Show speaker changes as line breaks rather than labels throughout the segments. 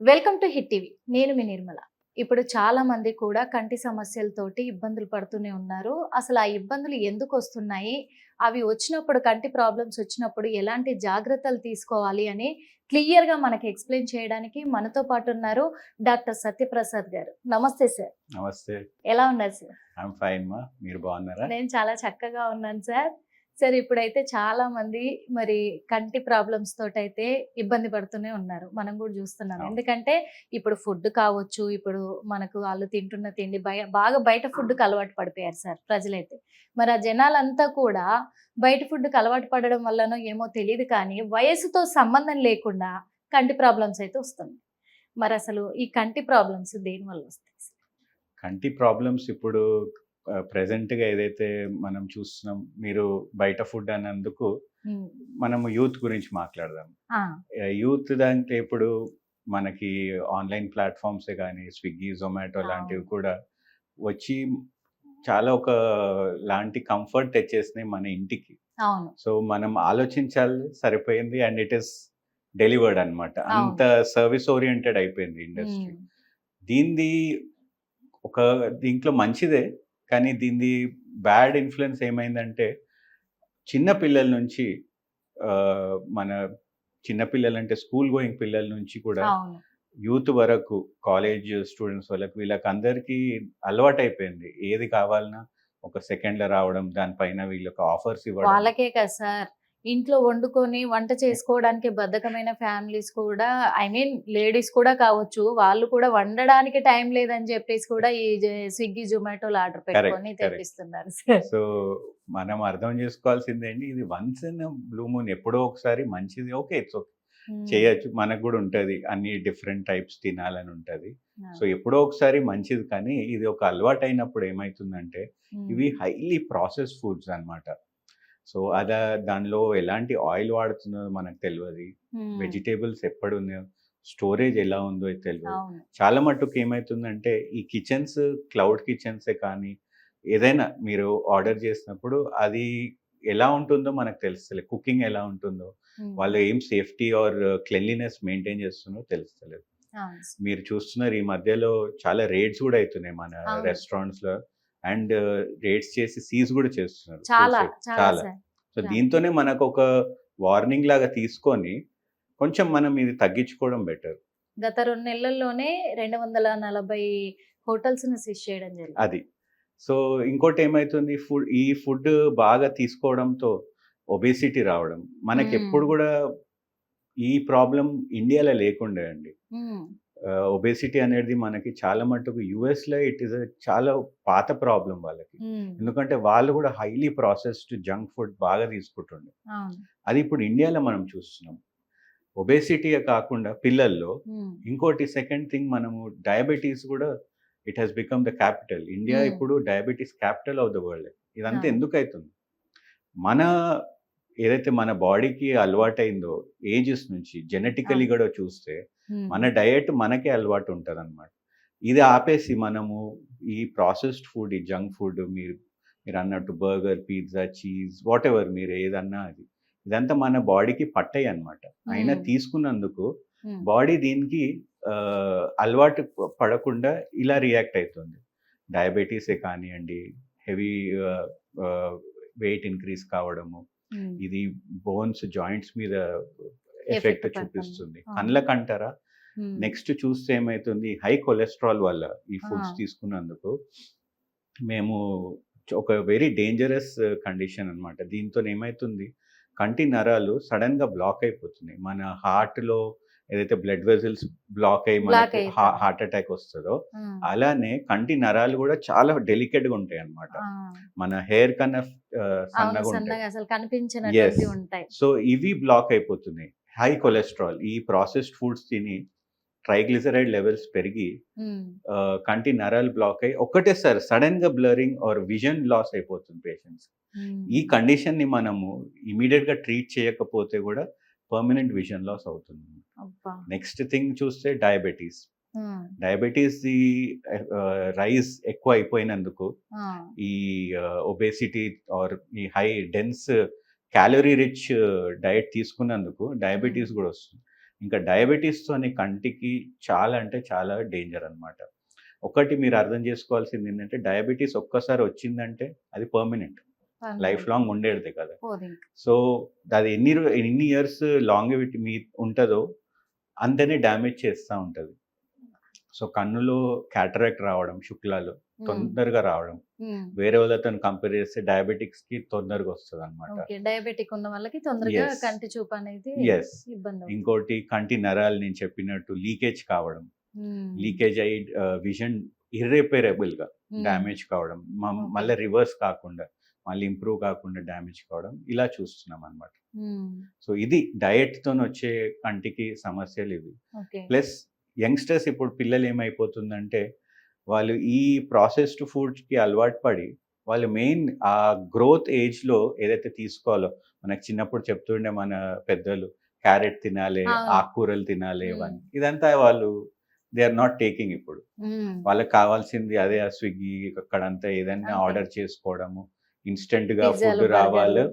Welcome to hit TV. నేను మీ నిర్మల. ఇప్పుడు చాలా మంది కూడా కంటి సమస్యలతోటి ఇబ్బందులు పడుతూనే ఉన్నారు. అసలు ఆ ఇబ్బందులు ఎందుకు వస్తున్నాయి? అవి వచ్చినప్పుడు కంటి ప్రాబ్లమ్స్ వచ్చినప్పుడు ఎలాంటి జాగ్రత్తలు తీసుకోవాలి అని క్లియర్గా మనకి ఎక్స్ప్లెయిన్ చేయడానికి మనతో పాటు ఉన్నారు డాక్టర్ సత్యప్రసాద్ గారు. నమస్తే సార్.
నమస్తే.
ఎలా ఉన్నారు సార్?
ఐఎమ్ ఫైన్ మా. మీరు బాగున్నారా?
నేను చాలా చక్కగా ఉన్నాను సార్. సార్ ఇప్పుడైతే చాలా మంది మరి కంటి ప్రాబ్లమ్స్ తోటి అయితే ఇబ్బంది పడుతూనే ఉన్నారు. మనం కూడా చూస్తున్నాం. ఎందుకంటే ఇప్పుడు ఫుడ్ కావచ్చు ఇప్పుడు మనకు వాళ్ళు తింటున్న తిండి బయ బాగా బయట ఫుడ్కి అలవాటు పడిపోయారు సార్ ప్రజలైతే. మరి ఆ జనాలంతా కూడా బయట ఫుడ్కి అలవాటు పడడం వల్లనో ఏమో తెలియదు కానీ వయసుతో సంబంధం లేకుండా కంటి ప్రాబ్లమ్స్ అయితే వస్తుంది మరి అసలు ఈ కంటి ప్రాబ్లమ్స్ దేని వల్ల వస్తాయి?
కంటి ప్రాబ్లమ్స్ ఇప్పుడు ప్రెసెంట్గా ఏదైతే మనం చూస్తున్నాం మీరు బయట ఫుడ్ అన్నందుకు. మనము యూత్ గురించి మాట్లాడదాం యూత్ అంటే ఇప్పుడు మనకి ఆన్లైన్ ప్లాట్ఫామ్సే కానీ స్విగ్గీ జొమాటో. లాంటివి కూడా వచ్చి చాలా ఒక లాంటి కంఫర్ట్ తెచ్చేసినాయి మన ఇంటికి సో మనం ఆలోచించాలి సరిపోయింది అండ్ ఇట్ ఇస్ డెలివర్డ్ అన్నమాట
అవును.
అంత సర్వీస్ ఓరియంటెడ్ అయిపోయింది ఇండస్ట్రీ. దీనిది ఒక దీంట్లో మంచిదే కానీ దీనిది బ్యాడ్ ఇన్ఫ్లుయెన్స్ ఏమైందంటే చిన్న పిల్లల నుంచి మన చిన్న పిల్లలు అంటే స్కూల్ గోయింగ్ పిల్లల నుంచి కూడా యూత్ వరకు కాలేజ్ స్టూడెంట్స్ వాళ్ళకి వీళ్ళకి అందరికీ అలవాటు అయిపోయింది ఏది కావాలన్నా ఒక సెకండ్లో రావడం దానిపైన వీళ్ళకి ఆఫర్స్ ఇవ్వడం.
వాళ్ళకే కదా సార్. ఇంట్లో వండుకొని వంట చేసుకోవడానికి బద్ధకమైన ఫ్యామిలీస్ కూడా ఐ మీన్ లేడీస్ కూడా కావచ్చు వాళ్ళు కూడా వండడానికి టైం లేదని చెప్పేసి కూడా ఈ స్విగ్గీ జొమాటోలో ఆర్డర్ పెట్టుకొని. తెప్పిస్తున్నారు
సో మనం అర్థం చేసుకోవాల్సింది ఏంటి ఇది వన్స్ ఇన్ బ్లూ మూన్ ఎప్పుడో ఒకసారి మంచిది ఓకే ఇట్స్ ఓకే. చేయొచ్చు మనకు కూడా ఉంటది అన్ని డిఫరెంట్ టైప్స్ తినాలని ఉంటది. సో ఎప్పుడో ఒకసారి మంచిది కానీ ఇది ఒక అలవాటు అయినప్పుడు ఏమవుతుందంటే ఇవి హైలీ ప్రాసెస్ ఫుడ్స్ అన్నమాట. సో అదా దానిలో ఎలాంటి ఆయిల్ వాడుతుందో మనకు తెలియదు వెజిటేబుల్స్ ఎప్పుడు ఉన్నాయో స్టోరేజ్ ఎలా ఉందో తెలియదు చాలా మట్టుకు ఏమవుతుందంటే ఈ కిచెన్స్ క్లౌడ్ కిచెన్సే కానీ ఏదైనా మీరు ఆర్డర్ చేసినప్పుడు అది ఎలా ఉంటుందో మనకు తెలుస్తలేదు కుకింగ్ ఎలా ఉంటుందో. వాళ్ళు ఏం సేఫ్టీ ఆర్ క్లెన్లీనెస్ మెయింటైన్ చేస్తుందో తెలుస్తలేదు. మీరు చూస్తున్నారు ఈ మధ్యలో చాలా రేట్స్ కూడా అవుతున్నాయి మన
అవును.
అండ్ రేట్స్ చేసి సీజ్ కూడా చేస్తున్నారు
చాలా. చాలా
సో. దీంతోనే మనకు ఒక వార్నింగ్ లాగా తీసుకొని కొంచెం మనం ఇది తగ్గించుకోవడం బెటర్
గత రెండు నెలల్లోనే రెండు వందల నలభై హోటల్స్ సీజ్ చేయడం జరిగింది
అది సో ఇంకోటి ఏమవుతుంది ఫుడ్ ఈ ఫుడ్ బాగా తీసుకోవడంతో ఒబేసిటీ రావడం మనకి. ఎప్పుడు కూడా ఈ ప్రాబ్లం ఇండియాలో లేకుండే అండి. ఒబేసిటీ అనేది మనకి చాలా మటుకు US లో ఇట్ ఇస్ చాలా పాత ప్రాబ్లం వాళ్ళకి. ఎందుకంటే వాళ్ళు కూడా హైలీ ప్రాసెస్డ్ జంక్ ఫుడ్ బాగా తీసుకుంటుండే అది ఇప్పుడు ఇండియాలో మనం చూస్తున్నాం ఒబేసిటీ కాకుండా పిల్లల్లో. ఇంకోటి సెకండ్ థింగ్ మనము డయాబెటీస్ కూడా it has become the capital India. ఇప్పుడు diabetes capital of the world ఇదంతా. ఎందుకు అవుతుంది మన ఏదైతే మన బాడీకి అలవాటైందో ఏజెస్ నుంచి జెనెటికలీ. కూడా చూస్తే. మన డయట్ మనకే అలవాటు ఉంటుంది అనమాట ఇది ఆపేసి మనము ఈ ప్రాసెస్డ్ ఫుడ్ ఈ జంక్ ఫుడ్ మీరు మీరు అన్నట్టు burger pizza cheese whatever మీరు ఏదన్నా అది ఇదంతా మన బాడీకి పట్టాయి అనమాట అయినా. తీసుకున్నందుకు. బాడీ దీనికి అలవాటు పడకుండా ఇలా రియాక్ట్ అవుతుంది డయాబెటీసే కానివ్వండి హెవీ వెయిట్ ఇంక్రీజ్ కావడము. ఇది బోన్స్ జాయింట్స్ మీద ఎఫెక్ట్. చూపిస్తుంది. కళ్ళకంటారా
ఉమ్.
నెక్స్ట్ చూస్తే ఏమవుతుంది హై కొలెస్ట్రాల్ వల్ల ఈ ఫుడ్స్. తీసుకున్నందుకు మేము ఒక వెరీ డేంజరస్ కండిషన్ అన్నమాట దీంతో ఏమవుతుంది కంటి నరాలు సడన్గా బ్లాక్ అయిపోతున్నాయి మన హార్ట్లో ఏదైతే బ్లడ్ వెజల్స్ బ్లాక్ అయ్యి మనకి. హార్ట్ అటాక్ వస్తుందో. అలానే కంటి నరాలు కూడా చాలా డెలికేట్గా ఉంటాయి అన్నమాట
ఆ.
మన హెయిర్ కన్నా సన్నగా ఉంటాయి సో ఇవి బ్లాక్ అయిపోతున్నాయి హై కొలెస్ట్రాల్ ఈ ప్రాసెస్డ్ ఫుడ్స్ తిని ట్రైగ్లిసరైడ్ లెవెల్స్ పెరిగి కంటి నరాలు బ్లాక్ అయ్యి ఒకటేసారి సడన్గా బ్లరింగ్ ఆర్ విజన్ లాస్ అయిపోతుంది పేషెంట్స్. ఈ కండిషన్ని మనము ఇమీడియట్గా ట్రీట్ చేయకపోతే కూడా పర్మనెంట్ విజన్ లాస్ అవుతుంది. నెక్స్ట్ థింగ్ చూస్తే డయాబెటీస్. డయాబెటీస్ ది రైస్ ఎక్కువ అయిపోయినందుకు. ఈ ఒబేసిటీ ఆర్ ఈ high dense calorie rich diet తీసుకున్నందుకు డయాబెటీస్ కూడా వస్తుంది. ఇంకా డయాబెటీస్తోని కంటికి చాలా అంటే చాలా డేంజర్ అన్నమాట. ఒకటి మీరు అర్థం చేసుకోవాల్సింది ఏంటంటే డయాబెటీస్ ఒక్కసారి వచ్చిందంటే అది పర్మనెంట్ లైఫ్ లాంగ్ ఉండేది కదా. సో అది ఎన్ని ఎన్ని ఇయర్స్ లాంగ్ మీ ఉంటుందో అంతనే డ్యామేజ్ చేస్తూ ఉంటుంది సో కన్నులో క్యాటరాక్ట్ రావడం శుక్లాలు తొందరగా రావడం. వేరే వాళ్ళతో కంపేర్ చేస్తే డయాబెటిక్స్కి తొందరగా వస్తుంది అనమాట
డయాబెటిక్ ఉన్న వాళ్ళకి తొందరగా. కంటి చూపు అనేది.
ఇంకోటి కంటి నరాలు నేను చెప్పినట్టు లీకేజ్ కావడం లీకేజ్ అయ్యి విజన్
ఇర్రిపేరబుల్గా
డ్యామేజ్ కావడం. మళ్ళీ రివర్స్ కాకుండా మళ్ళీ ఇంప్రూవ్ కాకుండా డ్యామేజ్ కావడం ఇలా చూస్తున్నాం అనమాట సో ఇది డయట్తో వచ్చే కంటికి సమస్యలు ఇవి. ప్లస్ యంగ్స్టర్స్ ఇప్పుడు పిల్లలు ఏమైపోతుందంటే వాళ్ళు ఈ ప్రాసెస్డ్ ఫుడ్కి అలవాటు పడి వాళ్ళు మెయిన్ ఆ గ్రోత్ ఏజ్లో ఏదైతే తీసుకోవాలో మనకు చిన్నప్పుడు చెప్తుండే మన పెద్దలు క్యారెట్ తినాలి. ఆకుకూరలు తినాలి. ఇవన్నీ. ఇదంతా వాళ్ళు దే ఆర్ నాట్ టేకింగ్ ఇప్పుడు. వాళ్ళకి కావాల్సింది అదే ఆ స్విగ్గీ అక్కడంతా ఏదైనా. ఆర్డర్ చేసుకోవడము.
ఇన్స్టెంట్గా
ఫుడ్ రావాలి.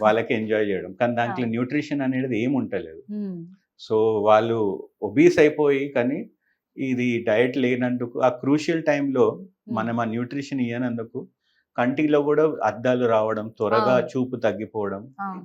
వాళ్ళకి ఎంజాయ్ చేయడం. కానీ దాంట్లో. న్యూట్రిషన్ అనేది ఏమి ఉంటలేదు.
ఉమ్,
సో వాళ్ళు ఒబీస్ అయిపోయి కానీ ఇది డయట్ లేనందుకు ఆ క్రూషియల్ టైంలో మనం ఆ న్యూట్రిషన్ ఇవ్వనందుకు కంటిలో కూడా అద్దాలు రావడం త్వరగా. చూపు తగ్గిపోవడం.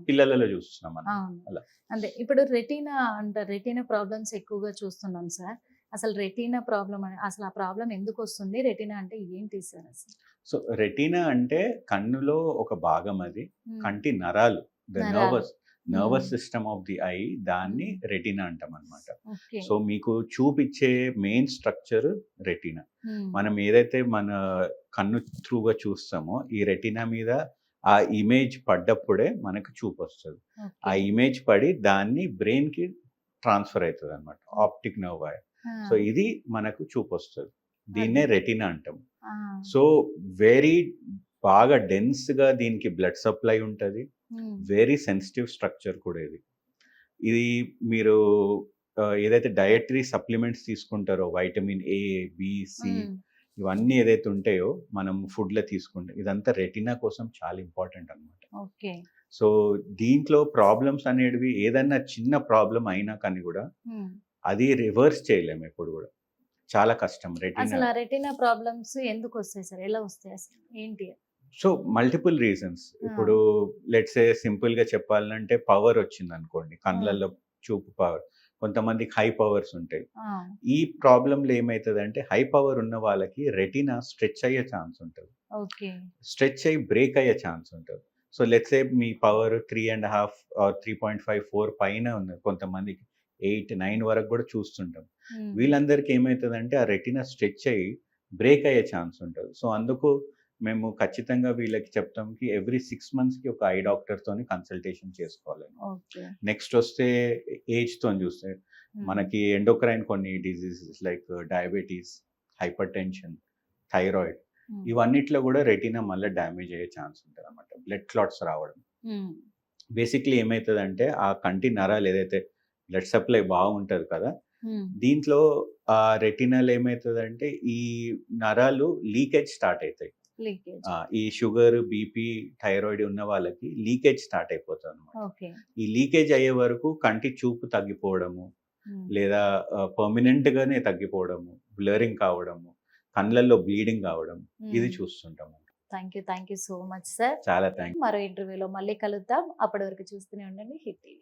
పిల్లలలో చూస్తున్నాం మనం. అలా.
అదే ఇప్పుడు రెటీనా అంట రెటీనా ప్రాబ్లమ్స్ ఎక్కువగా చూస్తున్నాం సార్. అసలు రెటీనా ప్రాబ్లం అసలు ఆ ప్రాబ్లం ఎందుకు వస్తుంది? రెటీనా అంటే ఏంటి సార్ అసలు?
సో రెటీనా అంటే కన్నులో ఒక భాగం అది. కంటి నరాలు. The. Nervous nervous. System of the eye దాన్ని రెటీనా అంటాం అనమాట సో మీకు చూపిచ్చే మెయిన్ స్ట్రక్చర్ రెటీనా. మనం ఏదైతే మన కన్ను త్రూగా చూస్తామో ఈ రెటీనా మీద ఆ ఇమేజ్ పడ్డప్పుడే మనకు చూపు వస్తుంది. ఆ ఇమేజ్ పడి దాన్ని బ్రెయిన్కి ట్రాన్స్ఫర్ అవుతుంది అనమాట ఆప్టిక్ నర్వ్ సో ఇది మనకు చూపు వస్తుంది దీన్నే రెటీనా అంటాం. సో వెరీ బాగా డెన్స్గా దీనికి బ్లడ్ సప్లై ఉంటుంది. వెరీ సెన్సిటివ్ స్ట్రక్చర్ కూడా ఇది. ఇది మీరు ఏదైతే డయటరీ సప్లిమెంట్స్ తీసుకుంటారో vitamin A B C
um,
ఇవన్నీ ఏదైతే ఉంటాయో మనం ఫుడ్లో తీసుకుంటాం ఇదంతా రెటినా కోసం చాలా ఇంపార్టెంట్ అన్నమాట.
ఓకే.
సో దీంట్లో ప్రాబ్లమ్స్ అనేటివి ఏదన్నా చిన్న ప్రాబ్లం అయినా కానీ కూడా. అది రివర్స్ చేయలేము ఎప్పుడు కూడా. చాలా కష్టం.
అసలు
రెటినా
ఆ రెటీనా ప్రాబ్లమ్స్ ఎందుకు వస్తాయి సార్? ఎలా వస్తాయి అసలు? ఏంటి?
So multiple reasons. ఇప్పుడు లెట్స్ ఏ సింపుల్గా చెప్పాలంటే పవర్ వచ్చింది అనుకోండి కళ్ళల్లో చూపు పవర్. కొంతమందికి హై పవర్స్ ఉంటాయి.
ఆ,
ఈ ప్రాబ్లంలో ఏమవుతుంది హై పవర్ ఉన్న వాళ్ళకి రెటినా స్ట్రెచ్ అయ్యే ఛాన్స్ ఉంటుంది.
ఓకే.
స్ట్రెచ్ అయ్యి బ్రేక్ అయ్యే ఛాన్స్ ఉంటుంది. So let's a me power three and half three point five four పైన ఉన్నది కొంతమందికి. ఎయిట్ నైన్ వరకు కూడా చూస్తుంటాం. వీళ్ళందరికీ ఏమవుతుందంటే ఆ రెటినా స్ట్రెచ్ అయ్యి బ్రేక్ అయ్యే ఛాన్స్ ఉంటుంది. సో అందుకు మేము ఖచ్చితంగా వీళ్ళకి చెప్తాం కి ఎవ్రీ సిక్స్ మంత్స్కి ఒక ఐ డాక్టర్తోని కన్సల్టేషన్ చేసుకోవాలని.
ఓకే.
నెక్స్ట్ వస్తే ఏజ్తో చూస్తే మనకి ఎండోక్రైన్ కొన్ని diseases like diabetes hypertension thyroid ఇవన్నిట్లో కూడా రెటీనా మళ్ళీ డ్యామేజ్ అయ్యే ఛాన్స్ ఉంటుంది అనమాట బ్లడ్ క్లాట్స్ రావడం. బేసిక్లీ ఏమవుతుందంటే ఆ కంటి నరాలు ఏదైతే బ్లడ్ సప్లై బాగుంటుంది కదా! దీంట్లో ఆ రెటినాల్ ఏమవుతుందంటే ఈ నరాలు లీకేజ్ స్టార్ట్ అవుతాయి ఈ షుగర్ బీపీ థైరాయిడ్ ఉన్న వాళ్ళకి లీకేజ్ స్టార్ట్ అయిపోతుంది అనమాట ఈ లీకేజ్ అయ్యే వరకు కంటి చూపు తగ్గిపోవడము లేదా పర్మనెంట్ గానే తగ్గిపోవడము బ్లరింగ్ కావడము కళ్ళల్లో బ్లీడింగ్ కావడం ఇది. చూస్తుంటాము.
Thank you thank you so much sir.
చాలా థ్యాంక్
మరో ఇంటర్వ్యూలో మళ్ళీ కలుద్దాం. అప్పటి వరకు చూస్తూనే ఉండండి. Hit TV.